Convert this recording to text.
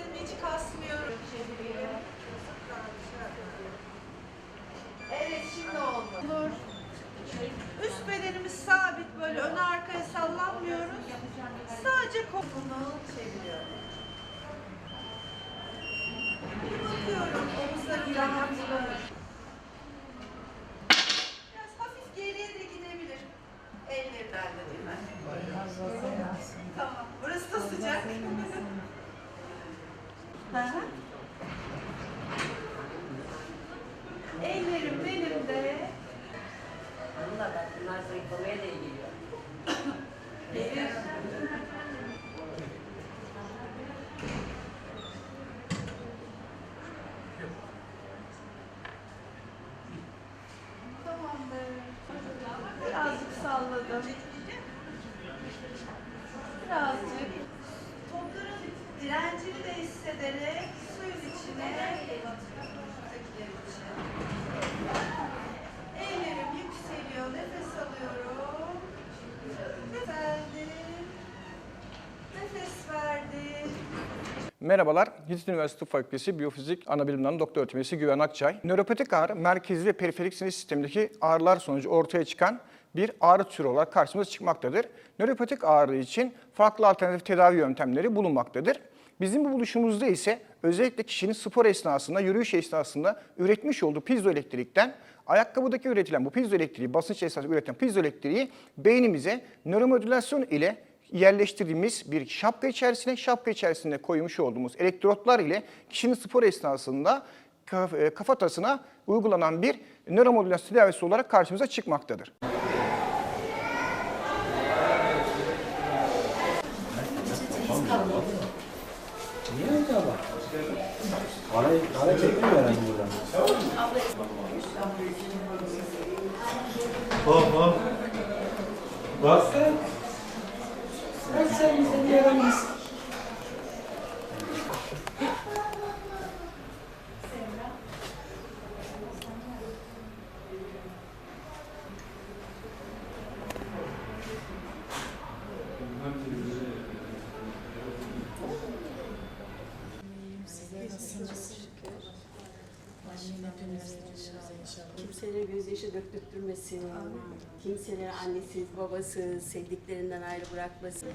Nefeslerimi hiç kasmıyorum. Evet şimdi oldu. Dur. Üst bedenimiz sabit böyle öne arkaya sallanmıyoruz. Sadece kolunu çeviriyorum. Bakıyorum omuzlarım rahatlığı. Hı. Ellerim belimde. Hanımlar bak bunlar zayıflamaya da iyi geliyor. Tamamdır. Birazcık salladım. Birazcık. Topların direncini de hissederek suyun içine Ellerim yükseliyor. Nefes alıyorum. Verdim. Nefes verdim. Merhabalar, Yeditepe Üniversitesi Fakültesi Biyofizik Anabilim Dalı Doktor Öğretim Güven Akçay. Nöropatik ağrı, merkezi ve periferik sinir sistemindeki ağrılar sonucu ortaya çıkan bir ağrı türü olarak karşımıza çıkmaktadır. Nöropatik ağrı için farklı alternatif tedavi yöntemleri bulunmaktadır. Bizim bu buluşumuzda ise özellikle kişinin spor esnasında, yürüyüş esnasında üretmiş olduğu piezoelektrikten ayakkabıdaki üretilen bu piezoelektriği, basınç esnasında üretilen piezoelektriği beynimize nöromodülasyon ile yerleştirdiğimiz bir şapka içerisine, şapka içerisinde koymuş olduğumuz elektrotlar ile kişinin spor esnasında e, kafatasına uygulanan bir nöromodülasyon tedavisi olarak karşımıza çıkmaktadır. Öyle ama? Para, para çekmiyor herhalde buradan. Hop hop. Bas sen. Sen bize bir Kimselere gözyaşı döktürtmesin. Kimseleri annesiz, babasız, sevdiklerinden ayrı bırakmasın.